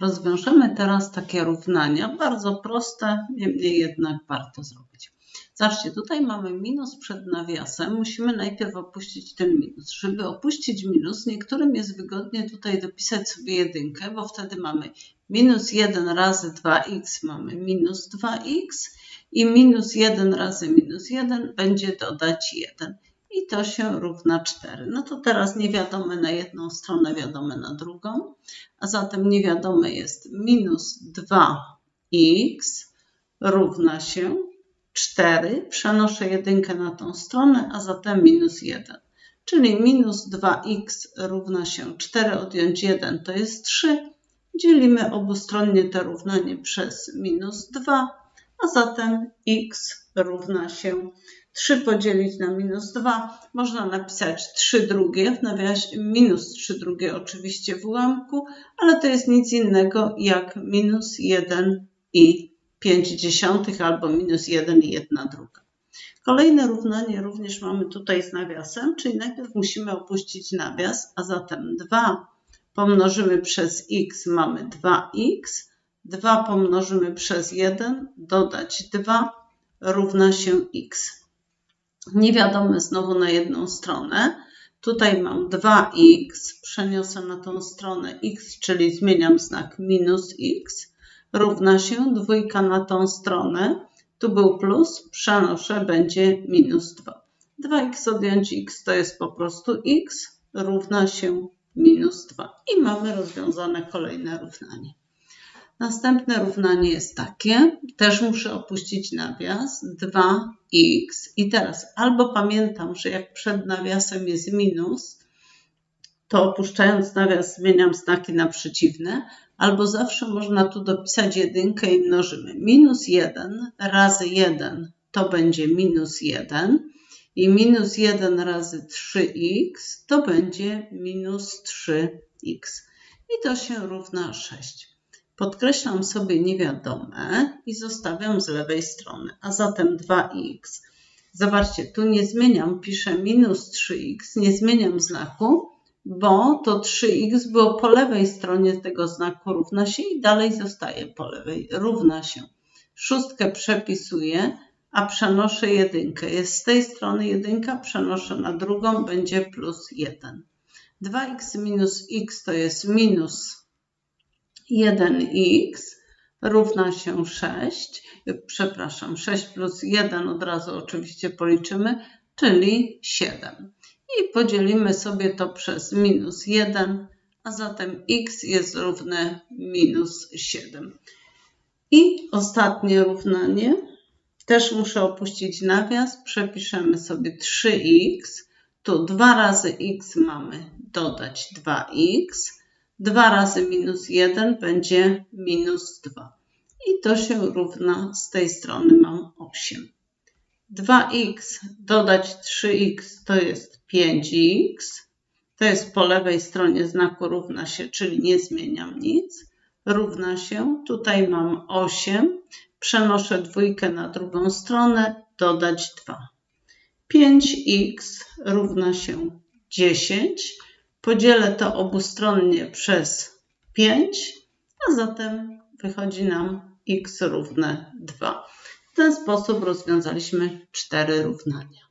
Rozwiążemy teraz takie równania, bardzo proste, niemniej jednak warto zrobić. Zobaczcie, tutaj mamy minus przed nawiasem. Musimy najpierw opuścić ten minus. Żeby opuścić minus, niektórym jest wygodnie tutaj dopisać sobie jedynkę, bo wtedy mamy minus 1 razy 2x mamy minus 2x i minus 1 razy minus 1 będzie dodać 1 i to się równa 4. No to teraz niewiadome na jedną stronę, wiadome na drugą, a zatem niewiadome jest minus 2x równa się 4. Przenoszę jedynkę na tą stronę, a zatem minus 1. Czyli minus 2x równa się 4 odjąć 1 to jest 3. Dzielimy obustronnie to równanie przez minus 2, a zatem x równa się 3 podzielić na minus 2. Można napisać 3 drugie w nawiasie, minus 3 drugie oczywiście w ułamku, ale to jest nic innego jak minus 1 i 5 dziesiątych albo minus 1 i 1 druga. Kolejne równanie również mamy tutaj z nawiasem, czyli najpierw musimy opuścić nawias, a zatem 2 pomnożymy przez x mamy 2x, 2 pomnożymy przez 1, dodać 2 równa się x. Niewiadome znowu na jedną stronę. Tutaj mam 2x, przeniosę na tą stronę x, czyli zmieniam znak minus x, równa się dwójka na tą stronę. Tu był plus, przenoszę, będzie minus 2. 2x odjąć x to jest po prostu x, równa się minus 2. I mamy rozwiązane kolejne równanie. Następne równanie jest takie, też muszę opuścić nawias. 2x i teraz albo pamiętam, że jak przed nawiasem jest minus, to opuszczając nawias zmieniam znaki na przeciwne, albo zawsze można tu dopisać jedynkę i mnożymy. Minus 1 razy 1 to będzie minus 1 i minus 1 razy 3x to będzie minus 3x i to się równa 6. Podkreślam sobie niewiadome i zostawiam z lewej strony, a zatem 2x. Zobaczcie, tu nie zmieniam, piszę minus 3x, nie zmieniam znaku, bo to 3x było po lewej stronie tego znaku równa się i dalej zostaje po lewej, równa się. Szóstkę przepisuję, a przenoszę jedynkę. Jest z tej strony jedynka, przenoszę na drugą, będzie plus 1. 2x minus x to jest minus 1x równa się 6, przepraszam, 6 plus 1 od razu oczywiście policzymy, czyli 7. I podzielimy sobie to przez minus 1, a zatem x jest równe minus 7. I ostatnie równanie. Też muszę opuścić nawias. Przepiszemy sobie 3x. Tu 2 razy x mamy dodać 2x 2 razy minus 1 będzie minus 2. I to się równa, z tej strony mam 8. 2x dodać 3x to jest 5x. To jest po lewej stronie znaku równa się, czyli nie zmieniam nic. Równa się, tutaj mam 8. Przenoszę dwójkę na drugą stronę, dodać 2. 5x równa się 10 Podzielę to obustronnie przez 5, a zatem wychodzi nam x równe 2. W ten sposób rozwiązaliśmy cztery równania.